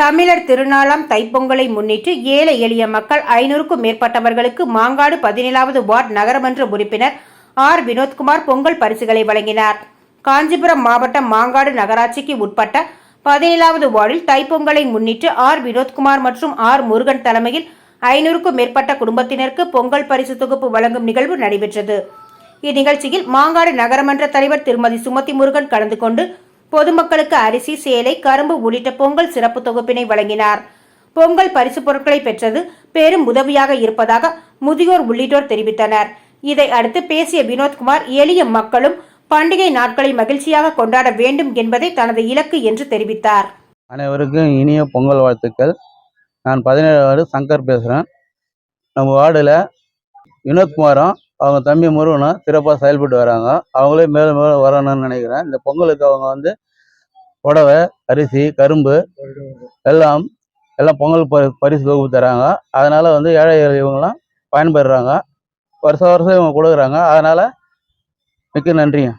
தமிழர் திருநாளாம் தைப்பொங்கலை முன்னிட்டு ஏழை எளிய மக்கள் ஐநூறுக்கும் மேற்பட்டவர்களுக்கு மாங்காடு பதினேழாவது வார்டு நகரமன்ற உறுப்பினர் ஆர். வினோத்குமார் பொங்கல் பரிசுகளை வழங்கினார். காஞ்சிபுரம் மாவட்டம் மாங்காடு நகராட்சிக்கு உட்பட்ட பதினேழாவது வார்டில் தைப்பொங்கலை முன்னிட்டு ஆர். வினோத்குமார் மற்றும் ஆர். முருகன் தலைமையில் ஐநூறுக்கும் மேற்பட்ட குடும்பத்தினருக்கு பொங்கல் பரிசு தொகுப்பு வழங்கும் நிகழ்வு நடைபெற்றது. இந்நிகழ்ச்சியில் மாங்காடு நகரமன்ற தலைவர் திருமதி சுமதி முருகன் கலந்து கொண்டு பொதுமக்களுக்கு அரிசி சேலை கரும்பு உள்ளிட்ட பொங்கல் சிறப்பு தொகுப்பினை வழங்கினார். பொங்கல் பரிசு பொருட்களை பெற்றது பெரும் உதவியாக இருப்பதாக முதியோர் உள்ளிட்டோர் தெரிவித்தனர். இதை அடுத்து பேசிய வினோத்குமார் எளிய மக்களும் பண்டிகை நாட்களை மகிழ்ச்சியாக கொண்டாட வேண்டும் என்பதே தனது இலக்கு என்று தெரிவித்தார். அனைவருக்கும் இனிய பொங்கல் வாழ்த்துக்கள். நான் பதினேழு வார்டு சங்கர் பேசுகிறேன் நம்ம வார்டில் வினோத்குமாரும் அவங்க தம்பி முருகனும் சிறப்பாக செயல்பட்டு வராங்க. அவங்களே மேலும் மேலும் வரணும்னு நினைக்கிறேன். இந்த பொங்கலுக்கு அவங்க வந்து புடவை அரிசி கரும்பு எல்லாம் எல்லாம் பொங்கல் ப பரிசு தொகுப்பு தராங்க. அதனால் வந்து ஏழை இவங்களாம் பயன்பெறுறாங்க. வருஷம் வருஷம் இவங்க கொடுக்குறாங்க. அதனால் மிக்க நன்றிங்க.